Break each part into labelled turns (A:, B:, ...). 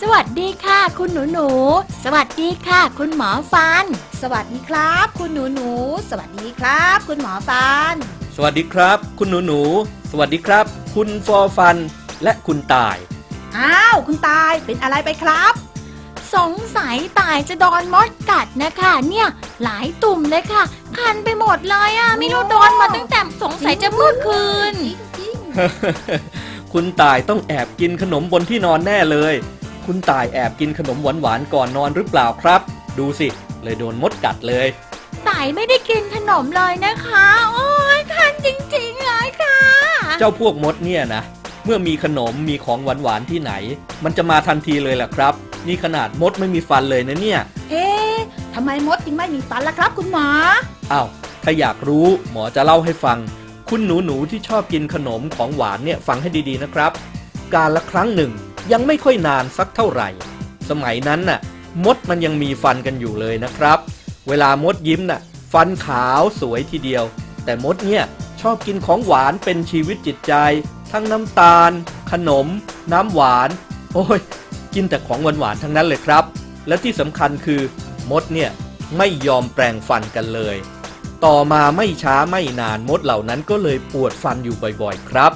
A: สวัสดีค่ะ คุณหนูหนู สวัสดีค่ะ คุณหมอฟัน
B: สวัสดีครับ คุณหนูหนู สวัสดีครับ คุณหมอฟัน
C: สวัสดีครับ คุณหนูหนูๆสวัสดีครับ คุณฟอร์ฟัน และคุณตาย
B: อ้าวคุณตายเป็นอะไรไปครับ
A: สงสัยตายจะโดนมดกัดนะคะ เนี่ย หลายตุ่มเลยค่ะ คันไปหมดเลยอะไม่รู้โดนมาตั้งแต่สงสัยจะเมื่อคืน
B: จริง
C: คุณตายต้องแอบกินขนมบนที่นอนแน่เลย คุณตายแอบกินขนมหวานๆก่อนนอนหรือเปล่าครับ ดูสิ เลยโดนมดกัดเลย
A: ตายไม่ได้กินขนมเลยนะคะ โอ้ยคันจริงๆเลยค่ะ
C: เจ้าพวกมดเนี่ยนะ เมื่อมีขนมมีของหวานๆที่ไหน มันจะมาทันทีเลยล่ะครับ นี่ขนาดมดไม่มีฟันเลยนะเนี่ย
B: ๆเอ๊ะทำไมมดจึงไม่มีฟันล่ะครับ คุณหมอ
C: อ้าว ถ้าอยากรู้หมอจะเล่าให้ฟัง คุณหนูหนูที่ชอบกินขนมของหวานเนี่ยฟังให้ดีๆนะครับ การละครั้งหนึ่งยังไม่ค่อยนานสักเท่าไหร่ สมัยนั้นน่ะ มดมันยังมีฟันกันอยู่เลยนะครับ เวลามดยิ้มน่ะ ฟันขาวสวยทีเดียว แต่มดเนี่ยชอบกินของหวานเป็นชีวิตจิตใจ ทั้งน้ำตาล ขนม น้ำหวาน โอ้ย กินแต่ของหวานๆทั้งนั้นเลยครับ และที่สำคัญคือ มดเนี่ยไม่ยอมแปรงฟันกันเลย ต่อมาไม่ช้าไม่นานมดเหล่านั้นก็เลยปวดฟันอยู่บ่อยๆครับ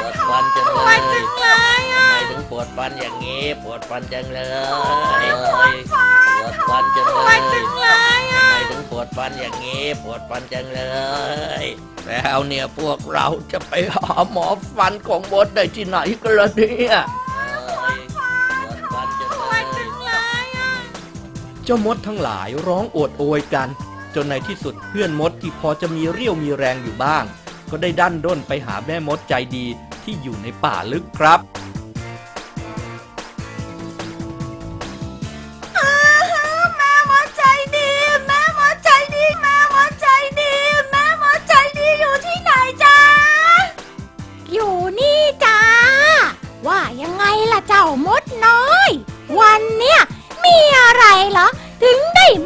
D: ปวดฟันจัง
A: ป
D: เล
A: วดจั
D: ย
A: งเลยอะ
D: ทำไมถึงปวดฟันอย่างนี้ ปวดฟันจังเลย ปวดฟันจัง
A: ป
D: เล
A: วยดจังเลยอะ
D: ทำไมถึงปวดฟันอย่างนี้ ปวดฟันจังเลย แล้วเนี่ยพวกเราจะไปหาหมอฟันของมดได้ที่ไหนกันล่ะเนี่ย เจ้า
C: มดทั้งหลายร้องโอดโอยกัน จนในที่สุดเพื่อนมดที่พอจะมีเรี่ยวมีแรงอยู่บ้าง ก็ได้ดันด้นไปหาแม่มดใจดีที่อยู่ในป่าลึกครับ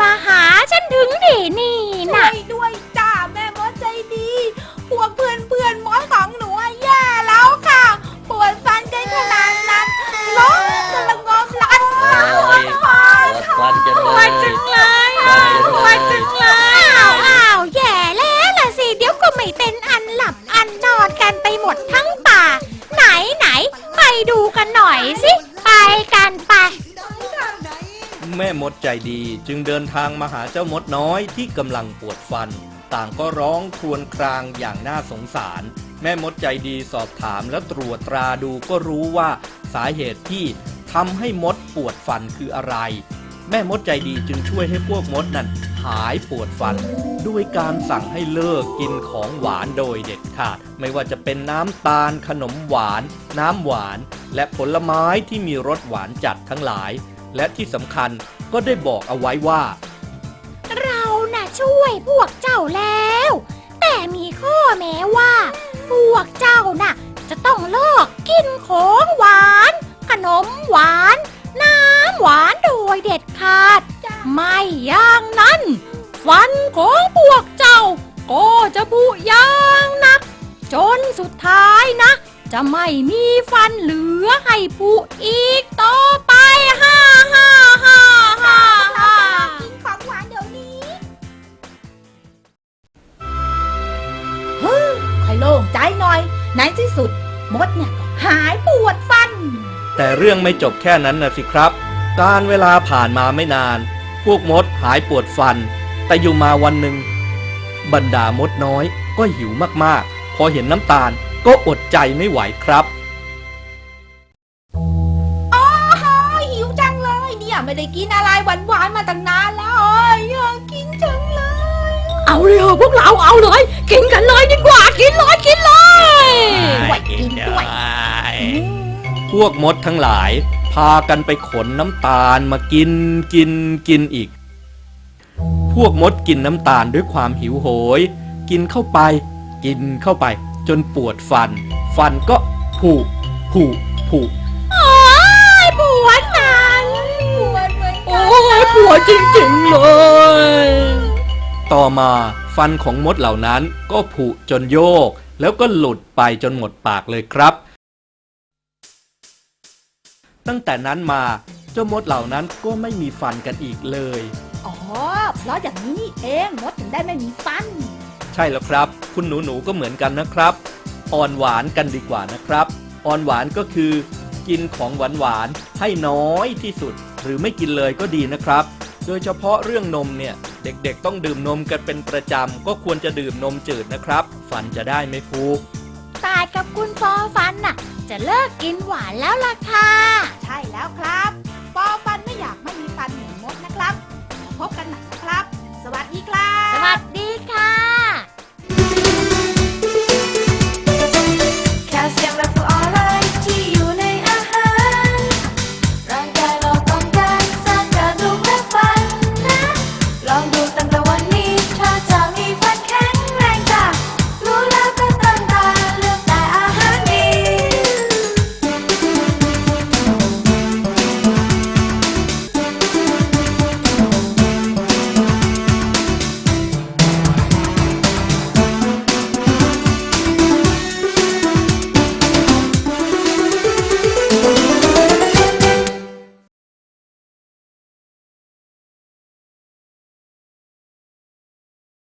A: มาหาฉันถึง
B: ดีนี่ แม่
A: มด
C: ใจดีจึงเดินทางมาหาเจ้ามดน้อยที่กำลังปวดฟัน ต่างก็ร้องครวญครางอย่างน่าสงสาร แม่มดใจดีสอบถามและตรวจตราดูก็รู้ว่าสาเหตุที่ทำให้มดปวดฟันคืออะไร แม่มดใจดีจึงช่วยให้พวกมดนั้นหายปวดฟัน ด้วยการสั่งให้เลิกกินของหวานโดยเด็ดขาด ไม่ว่าจะเป็นน้ำตาลขนมหวาน น้ำหวาน และผลไม้ที่มีรสหวานจัดทั้งหลาย และที่สำคัญก็ได้บอกเอาไว้ว่า
A: เราน่ะช่วยพวกเจ้าแล้ว แต่มีข้อแม้ว่า พวกเจ้าน่ะ จะต้องเลิกกินของหวาน ขนมหวาน น้ำหวานโดยเด็ดขาด ไม่อย่างนั้น ฟันของพวกเจ้า ก็จะผุยางหนัก จนสุดท้ายนะ จะไม่มีฟันเหลือให้ผุอีกต่อ
B: โล่งใจหน่อย ในที่สุด มดเนี่ยก็หายปวดฟัน
C: แต่เรื่องไม่จบแค่นั้นนะสิครับ การเวลาผ่านมาไม่นาน พวกมดหายปวดฟัน แต่อยู่มาวันหนึ่ง บรรดามดน้อยก็หิวมากๆ พอเห็นน้ำตาลก็อดใจไม่ไหวครับ
B: โอ้โหหิวจังเลยเนี่ยไม่ได้กินอะไรหวานๆมาตั้งนานแล้วเอ้ยอยากกินจังเลย
A: เอาเลยเหรอพวกเราเอาเลย กินกันเลยดี กว่ากินเลยกินเลย
B: ไหวกินด้วย
C: พวกมดทั้งหลาย พากันไปขนน้ำตาลมากินกินกินอีก พวกมดกินน้ำตาลด้วยความหิวโหย กินเข้าไป กินเข้าไป จนปวดฟัน ฟันก็ผุผุผุ
A: โอ้วดนั้น
B: ปวดเหมือนกั
C: โอ้ยปวดจริงๆเลย ต่อมาฟันของมดเหล่านั้นก็ผุจนโยก แล้วก็หลุดไปจนหมดปากเลยครับ ตั้งแต่นั้นมาเจ้ามดเหล่านั้นก็ไม่มีฟันกันอีกเลย
B: อ๋อ เพราะอย่างนี้นี่เองมดถึงได้ไม่มีฟัน
C: ใช่แล้วครับ คุณหนูหนูๆก็เหมือนกันนะครับ อ่อนหวานกันดีกว่านะครับ อ่อนหวานก็คือ กินของหวานหวานๆให้น้อยที่สุด หรือไม่กินเลยก็ดีนะครับ โดยเฉพาะเรื่องนมเนี่ย เด็กๆ ต้องดื่มนมกันเป็นประจำ ก็ควรจะดื่มนมจืดนะครับ ฟันจะได้ไม่พุ
A: ตายกับคุณฟอฟันน่ะ จะเลิกกินหวานแล้วล่ะค่ะ
B: ใช่แล้วครับฟอฟันไม่อยากไม่มีฟันเหมือนมดนะครับแล้วพบกันใหม่นะครับ สวัสดีครับ
A: สวัสดีค่ะ